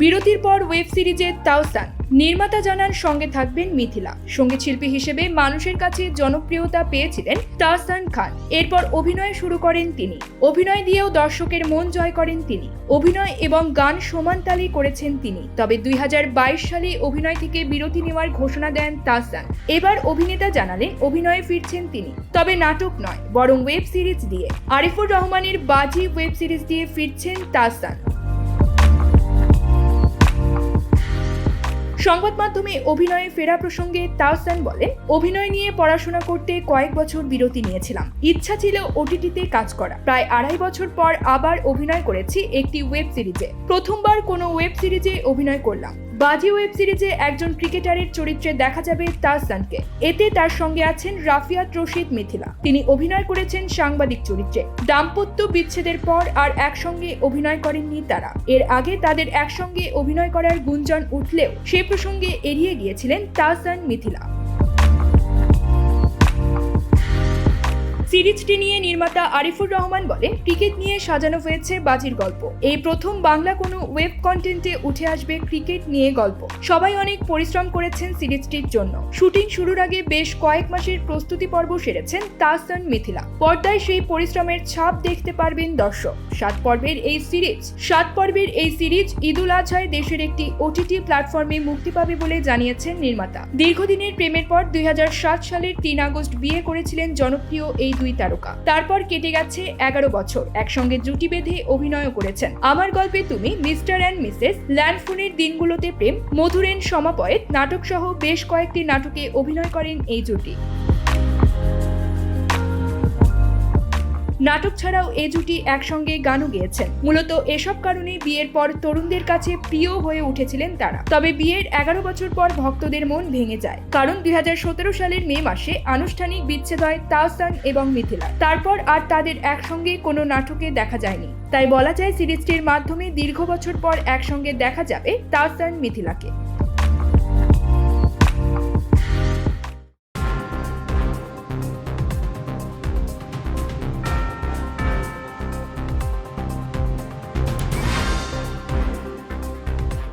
বিরতির পর ওয়েব সিরিজে তাওসান, নির্মাতা জানান সঙ্গে থাকবেন মিথিলা। সংগীত শিল্পী হিসেবে মানুষের কাছে জনপ্রিয়তা পেয়েছিলেন তাহসান খান। এরপর অভিনয় শুরু করেন তিনি। অভিনয় দিয়েও দর্শকের মন জয় করেন তিনি। অভিনয় এবং গান সমান তালে করেছেন তিনি। তবে দুই হাজার বাইশ সালে অভিনয় থেকে বিরতি নেওয়ার ঘোষণা দেন তাহসান এবার অভিনেতা জানালেন অভিনয়ে ফিরছেন তিনি। তবে নাটক নয়, বরং ওয়েব সিরিজ দিয়ে। আরিফুর রহমানের বাজি ওয়েব সিরিজ দিয়ে ফিরছেন তাহসান সংবাদ মাধ্যমে অভিনয়ে ফেরা প্রসঙ্গে তাওসান বলেন, অভিনয় নিয়ে পড়াশোনা করতে কয়েক বছর বিরতি নিয়েছিলাম। ইচ্ছা ছিল ওটিটিতে কাজ করা। প্রায় আড়াই বছর পর আবার অভিনয় করেছি একটি ওয়েব সিরিজে। প্রথমবার কোনো ওয়েব সিরিজে অভিনয় করলাম। বাজি ওয়েব সিরিজে একজন ক্রিকেটারের চরিত্রে দেখা যাবে তাহসানকে। এতে তার সঙ্গে আছেন রাফিয়াত রশিদ মিথিলা। তিনি অভিনয় করেছেন সাংবাদিক চরিত্রে। দাম্পত্য বিচ্ছেদের পর আর একসঙ্গে অভিনয় করেননি তারা। এর আগে তাদের একসঙ্গে অভিনয় করার গুঞ্জন উঠলেও সে প্রসঙ্গে এড়িয়ে গিয়েছিলেন তাহসান মিথিলা। সিরিজটি নিয়ে নির্মাতা আরিফুর রহমান বলেন, ক্রিকেট নিয়ে সাজানো হয়েছে বাজির গল্প। এই প্রথম বাংলা কোনো ওয়েব কন্টেন্টে উঠে আসবে ক্রিকেট নিয়ে গল্প। সবাই অনেক পরিশ্রম করেছেন সিরিজটির জন্য। শুটিং শুরুর আগে বেশ কয়েক মাসের প্রস্তুতি পর্ব সেরেছেন তাহসান মিথিলা। পর্দায় সেই পরিশ্রমের ছাপ দেখতে পারবেন দর্শক। সাত পর্বের এই সিরিজ, সাত পর্বের এই সিরিজ ঈদুল আজহায় দেশের একটি ওটিটি প্ল্যাটফর্মে মুক্তি পাবে বলে জানিয়েছেন নির্মাতা। দীর্ঘদিনের প্রেমের পর দুই হাজার সাত সালের তিন আগস্ট বিয়ে করেছিলেন জনপ্রিয় এই দুই তারকা। তারপর কেটে গেছে এগারো বছর। একসঙ্গে জুটি বেঁধে অভিনয় করেছেন। আমার গল্পে তুমি মিস্টার অ্যান্ড মিসেস ল্যান্ডফোনের দিনগুলোতে প্রেম, মধুরেন সমাপয়েত নাটক সহ বেশ কয়েকটি নাটকে অভিনয় করেন এই জুটি। নাটক ছাড়াও এ জুটি একসঙ্গে গানও গেয়েছেন। মূলত এসব কারণে বিয়ের পর তরুণদের কাছে প্রিয় হয়ে উঠেছিলেন তারা। তবে বিয়ের এগারো বছর পর ভক্তদের মন ভেঙে যায়। কারণ দুই হাজার সতেরো সালের মে মাসে আনুষ্ঠানিক বিচ্ছেদ হয় তাওসান এবং মিথিলা। তারপর আর তাদের একসঙ্গে কোনো নাটকে দেখা যায়নি। তাই বলা যায় সিরিজটির মাধ্যমে দীর্ঘ বছর পর একসঙ্গে দেখা যাবে তাওসান মিথিলাকে।